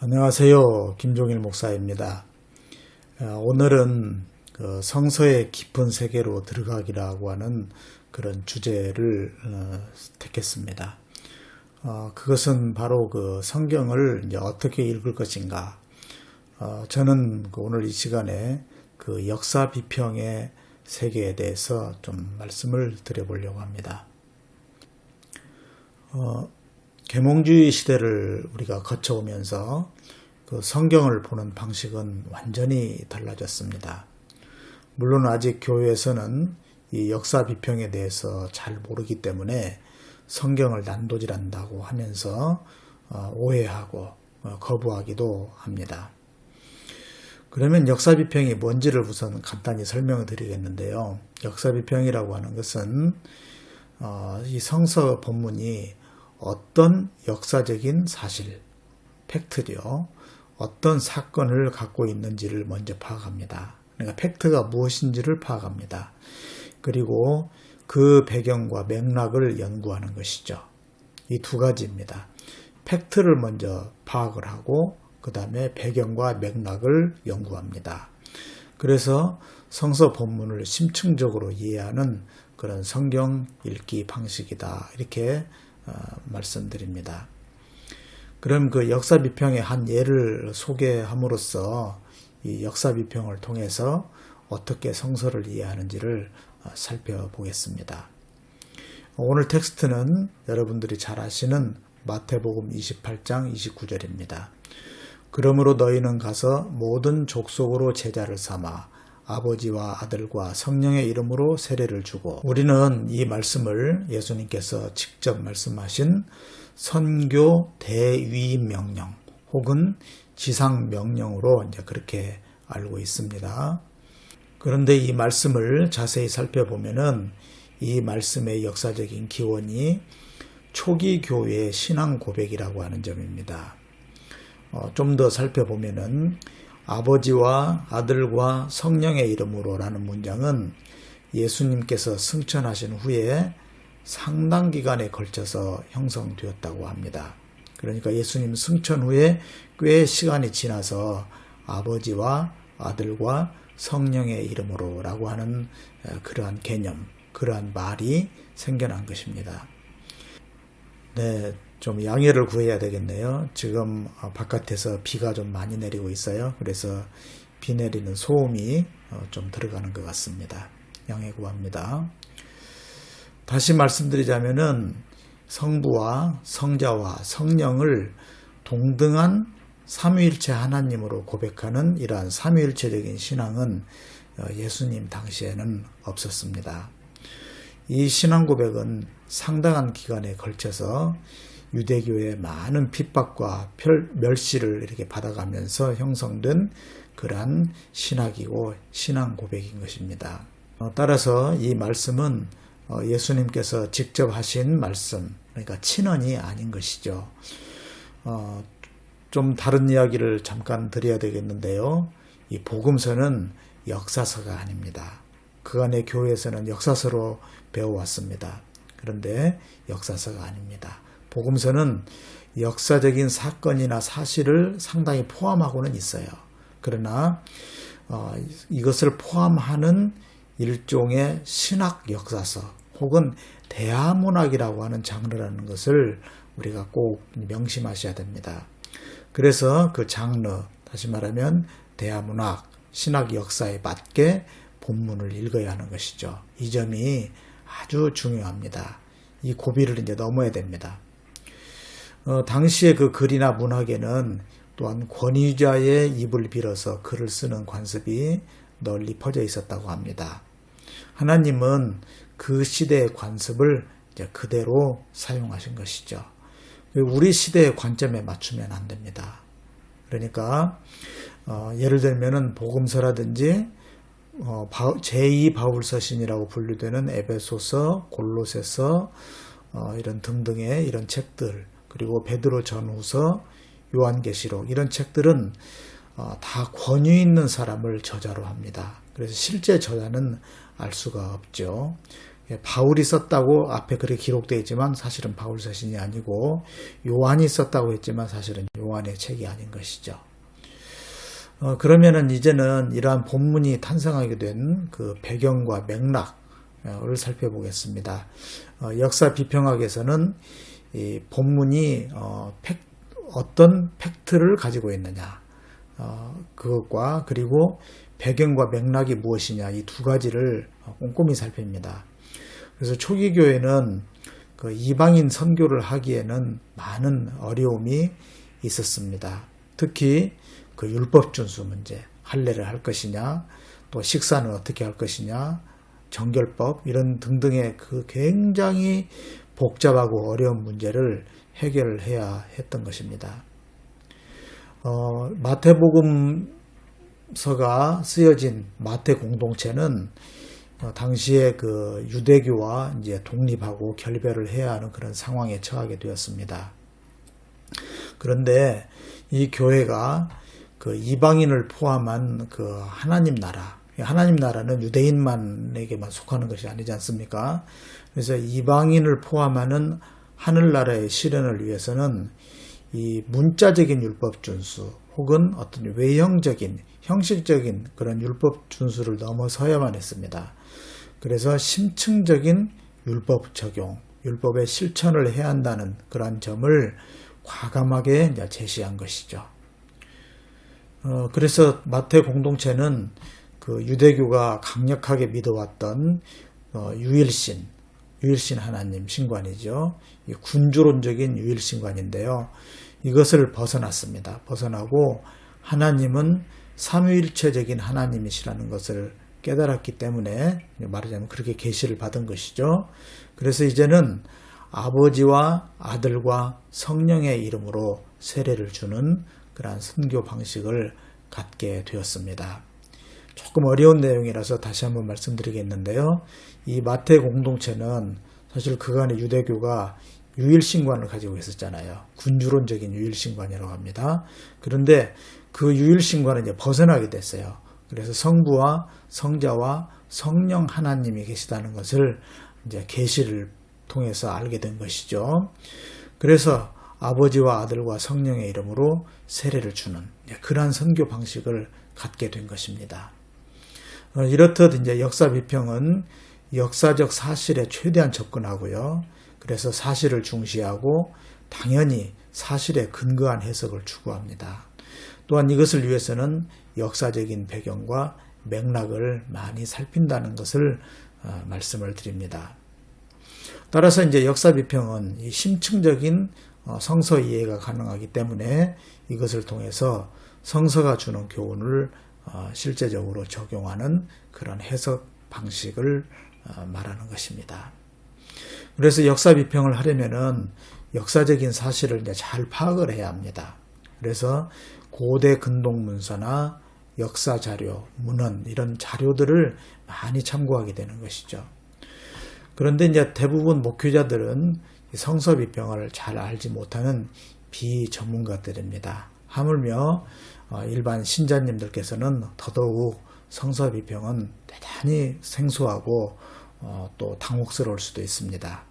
안녕하세요. 김종일 목사입니다. 어, 오늘은 그 성서의 깊은 세계로 들어가기라고 하는 그런 주제를 어, 택했습니다. 어, 그것은 바로 그 성경을 어떻게 읽을 것인가. 저는 그 오늘 이 시간에 그 역사 비평의 세계에 대해서 좀 말씀을 드려보려고 합니다. 계몽주의 시대를 우리가 거쳐오면서 그 성경을 보는 방식은 완전히 달라졌습니다. 물론 아직 교회에서는 이 역사 비평에 대해서 잘 모르기 때문에 성경을 난도질한다고 하면서 어, 오해하고 어, 거부하기도 합니다. 그러면 역사 비평이 뭔지를 우선 간단히 설명을 드리겠는데요. 역사 비평이라고 하는 것은 어, 이 성서 본문이 어떤 역사적인 사실, 팩트죠. 어떤 사건을 갖고 있는지를 먼저 파악합니다. 그러니까 팩트가 무엇인지를 파악합니다. 그리고 그 배경과 맥락을 연구하는 것이죠. 이 두 가지입니다. 팩트를 먼저 파악을 하고 그 다음에 배경과 맥락을 연구합니다. 그래서 성서 본문을 심층적으로 이해하는 그런 성경 읽기 방식이다. 이렇게 어, 말씀드립니다. 그럼 그 역사 비평의 한 예를 소개함으로써 이 역사 비평을 통해서 어떻게 성서를 이해하는지를 어, 살펴보겠습니다. 오늘 텍스트는 여러분들이 잘 아시는 마태복음 28장 29절입니다. 그러므로 너희는 가서 모든 족속으로 제자를 삼아 아버지와 아들과 성령의 이름으로 세례를 주고 우리는 이 말씀을 예수님께서 직접 말씀하신 선교 대위 명령 혹은 지상 명령으로 이제 그렇게 알고 있습니다. 그런데 이 말씀을 자세히 살펴보면은 이 말씀의 역사적인 기원이 초기 교회의 신앙 고백이라고 하는 점입니다. 어, 좀 더 살펴보면은 아버지와 아들과 성령의 이름으로라는 문장은 예수님께서 승천하신 후에 상당 기간에 걸쳐서 형성되었다고 합니다. 그러니까 예수님 승천 후에 꽤 시간이 지나서 아버지와 아들과 성령의 이름으로라고 하는 어, 그러한 개념, 그러한 말이 생겨난 것입니다. 네, 좀 양해를 구해야 되겠네요. 지금 어, 바깥에서 비가 좀 많이 내리고 있어요. 그래서 비 내리는 소음이 어, 좀 들어가는 것 같습니다. 양해 구합니다. 다시 말씀드리자면은 성부와 성자와 성령을 동등한 삼위일체 하나님으로 고백하는 이러한 삼위일체적인 신앙은 어, 예수님 당시에는 없었습니다. 이 신앙 고백은 상당한 기간에 걸쳐서 유대교의 많은 핍박과 멸시를 이렇게 받아가면서 형성된 그러한 신학이고 신앙 고백인 것입니다. 어, 따라서 이 말씀은 어, 예수님께서 직접 하신 말씀, 그러니까 친언이 아닌 것이죠. 어, 좀 다른 이야기를 잠깐 드려야 되겠는데요. 이 복음서는 역사서가 아닙니다. 그간의 교회에서는 역사서로 배워왔습니다. 그런데 역사서가 아닙니다. 복음서는 역사적인 사건이나 사실을 상당히 포함하고는 있어요. 그러나 어, 이것을 포함하는 일종의 신학 역사서, 혹은 대화문학이라고 하는 장르라는 것을 우리가 꼭 명심하셔야 됩니다. 그래서 그 장르, 다시 말하면 대화문학, 신학 역사에 맞게 본문을 읽어야 하는 것이죠. 이 점이 아주 중요합니다. 이 고비를 이제 넘어야 됩니다. 어, 당시의 그 글이나 문학에는 또한 권위자의 입을 빌어서 글을 쓰는 관습이 널리 퍼져 있었다고 합니다. 하나님은 그 시대의 관습을 그대로 사용하신 것이죠. 우리 시대의 관점에 맞추면 안 됩니다. 그러니까 어, 예를 들면은 복음서라든지 어, 제2 바울서신이라고 분류되는 에베소서, 골로새서 어, 이런 등등의 이런 책들 그리고 베드로 전후서, 요한계시록 이런 책들은 어, 다 권위 있는 사람을 저자로 합니다. 그래서 실제 저자는 알 수가 없죠. 예, 바울이 썼다고 앞에 그렇게 기록되어 있지만 사실은 바울 서신이 아니고 요한이 썼다고 했지만 사실은 요한의 책이 아닌 것이죠. 어, 그러면은 이제는 이러한 본문이 탄생하게 된 그 배경과 맥락을 살펴보겠습니다. 어, 역사 비평학에서는 이 본문이 어, 팩, 어떤 팩트를 가지고 있느냐, 어, 그것과 그리고 배경과 맥락이 무엇이냐 이 두 가지를 꼼꼼히 살핍니다. 그래서 초기 교회는 그 이방인 선교를 하기에는 많은 어려움이 있었습니다. 특히 그 율법 준수 문제, 할례를 할 것이냐, 또 식사는 어떻게 할 것이냐, 정결법 이런 등등의 그 굉장히 복잡하고 어려운 문제를 해결해야 했던 것입니다. 어, 마태복음서가 쓰여진 마태 공동체는 어, 당시에 그 유대교와 이제 독립하고 결별을 해야 하는 그런 상황에 처하게 되었습니다. 그런데 이 교회가 그 이방인을 포함한 그 하나님 나라, 하나님 나라는 유대인만에게만 속하는 것이 아니지 않습니까? 그래서 이방인을 포함하는 하늘나라의 실현을 위해서는 이 문자적인 율법 준수 혹은 어떤 외형적인 형식적인 그런 율법 준수를 넘어서야만 했습니다. 그래서 심층적인 율법 적용, 율법의 실천을 해야 한다는 그러한 점을 과감하게 제시한 것이죠. 어, 그래서 마태 공동체는 그 유대교가 강력하게 믿어왔던 어, 유일신, 유일신 하나님 신관이죠. 군주론적인 유일신관인데요. 이것을 벗어났습니다. 벗어나고 하나님은 삼위일체적인 하나님이시라는 것을 깨달았기 때문에 말하자면 그렇게 계시를 받은 것이죠. 그래서 이제는 아버지와 아들과 성령의 이름으로 세례를 주는 그러한 선교 방식을 갖게 되었습니다. 조금 어려운 내용이라서 다시 한번 말씀드리겠는데요. 이 마태 공동체는 사실 그간의 유대교가 유일신관을 가지고 있었잖아요. 군주론적인 유일신관이라고 합니다. 그런데 그 유일신관은 이제 벗어나게 됐어요. 그래서 성부와 성자와 성령 하나님이 계시다는 것을 이제 계시를 통해서 알게 된 것이죠. 그래서 아버지와 아들과 성령의 이름으로 세례를 주는 그러한 선교 방식을 갖게 된 것입니다. 어, 이렇듯 이제 역사 비평은 역사적 사실에 최대한 접근하고요. 그래서 사실을 중시하고 당연히 사실에 근거한 해석을 추구합니다. 또한 이것을 위해서는 역사적인 배경과 맥락을 많이 살핀다는 것을 어, 말씀을 드립니다. 따라서 이제 역사 비평은 심층적인 어, 성서 이해가 가능하기 때문에 이것을 통해서 성서가 주는 교훈을 어, 실제적으로 적용하는 그런 해석 방식을 말하는 것입니다. 그래서 역사 비평을 하려면은 역사적인 사실을 이제 잘 파악을 해야 합니다. 그래서 고대 근동 문서나 역사 자료, 문헌 이런 자료들을 많이 참고하게 되는 것이죠. 그런데 이제 대부분 목회자들은 성서 비평을 잘 알지 못하는 비전문가들입니다. 하물며 어, 일반 신자님들께서는 더더욱 성서 비평은 대단히 생소하고 어, 또 당혹스러울 수도 있습니다.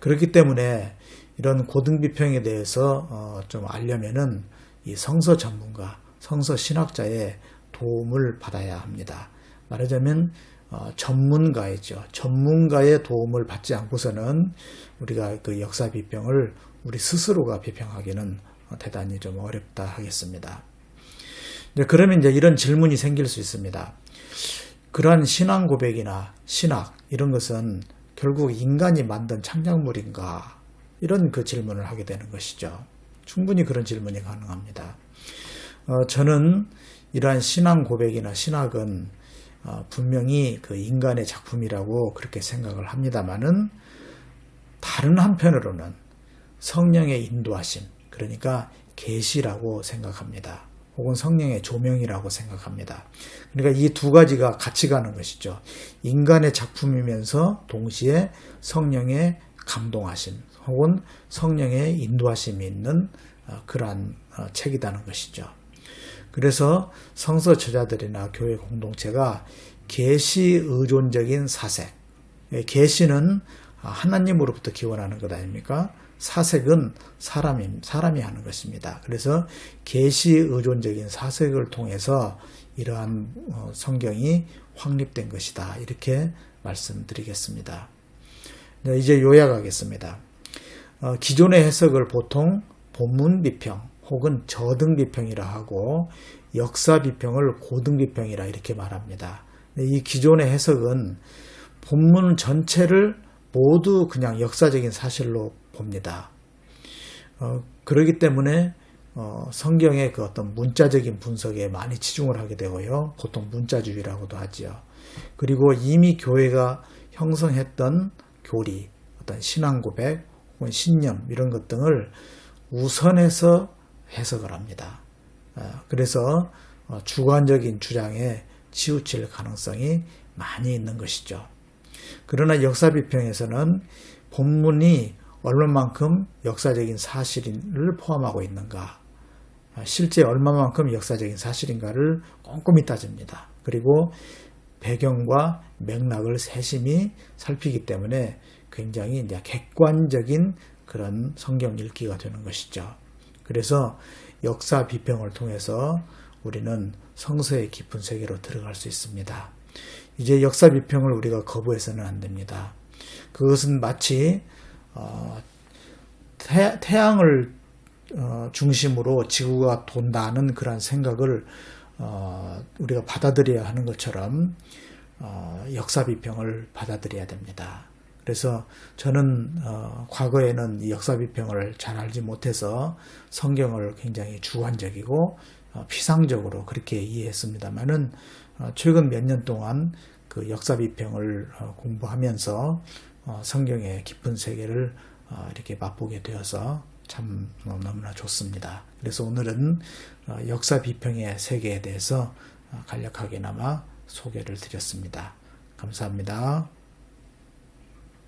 그렇기 때문에 이런 고등 비평에 대해서 어, 좀 알려면은 이 성서 전문가, 성서 신학자의 도움을 받아야 합니다. 말하자면 어, 전문가이죠. 전문가의 도움을 받지 않고서는 우리가 그 역사 비평을 우리 스스로가 비평하기는 대단히 좀 어렵다 하겠습니다. 네, 그러면 이제 이런 질문이 생길 수 있습니다. 그러한 신앙 고백이나 신학 이런 것은 결국 인간이 만든 창작물인가? 이런 그 질문을 하게 되는 것이죠. 충분히 그런 질문이 가능합니다. 어, 저는 이러한 신앙 고백이나 신학은 어, 분명히 그 인간의 작품이라고 그렇게 생각을 합니다만은 다른 한편으로는 성령의 인도하심, 그러니까 계시라고 생각합니다. 혹은 성령의 조명이라고 생각합니다. 그러니까 이 두 가지가 같이 가는 것이죠. 인간의 작품이면서 동시에 성령의 감동하심 혹은 성령의 인도하심이 있는 어, 그러한 어, 책이라는 것이죠. 그래서 성서 저자들이나 교회 공동체가 계시 의존적인 사색, 예, 계시는 하나님으로부터 기원하는 것 아닙니까? 사색은 사람이 사람이 하는 것입니다. 그래서 계시 의존적인 사색을 통해서 이러한 어, 성경이 확립된 것이다. 이렇게 말씀드리겠습니다. 네, 이제 요약하겠습니다. 어, 기존의 해석을 보통 본문 비평 혹은 저등 비평이라 하고 역사 비평을 고등 비평이라 이렇게 말합니다. 네, 이 기존의 해석은 본문 전체를 모두 그냥 역사적인 사실로 봅니다. 어, 그러기 때문에 어, 성경의 그 어떤 문자적인 분석에 많이 치중을 하게 되고요. 보통 문자주의라고도 하지요. 그리고 이미 교회가 형성했던 교리, 어떤 신앙 고백, 혹은 신념 이런 것 등을 우선해서 해석을 합니다. 어, 그래서 어, 주관적인 주장에 치우칠 가능성이 많이 있는 것이죠. 그러나 역사 비평에서는 본문이 얼마만큼 역사적인 사실을 포함하고 있는가, 실제 얼마만큼 역사적인 사실인가를 꼼꼼히 따집니다. 그리고 배경과 맥락을 세심히 살피기 때문에 굉장히 이제 객관적인 그런 성경 읽기가 되는 것이죠. 그래서 역사 비평을 통해서 우리는 성서의 깊은 세계로 들어갈 수 있습니다. 이제 역사 비평을 우리가 거부해서는 안 됩니다. 그것은 마치 어, 태, 양을 어, 중심으로 지구가 돈다는 그런 생각을 어, 우리가 받아들여야 하는 것처럼 어, 역사 비평을 받아들여야 됩니다. 그래서 저는 어, 과거에는 이 역사 비평을 잘 알지 못해서 성경을 굉장히 주관적이고 어, 피상적으로 그렇게 이해했습니다만은 어, 최근 몇 년 동안 그 역사 비평을 어, 공부하면서 어, 성경의 깊은 세계를 어, 이렇게 맛보게 되어서 참 너무나 좋습니다. 그래서 오늘은 어, 역사 비평의 세계에 대해서 어, 간략하게나마 소개를 드렸습니다. 감사합니다.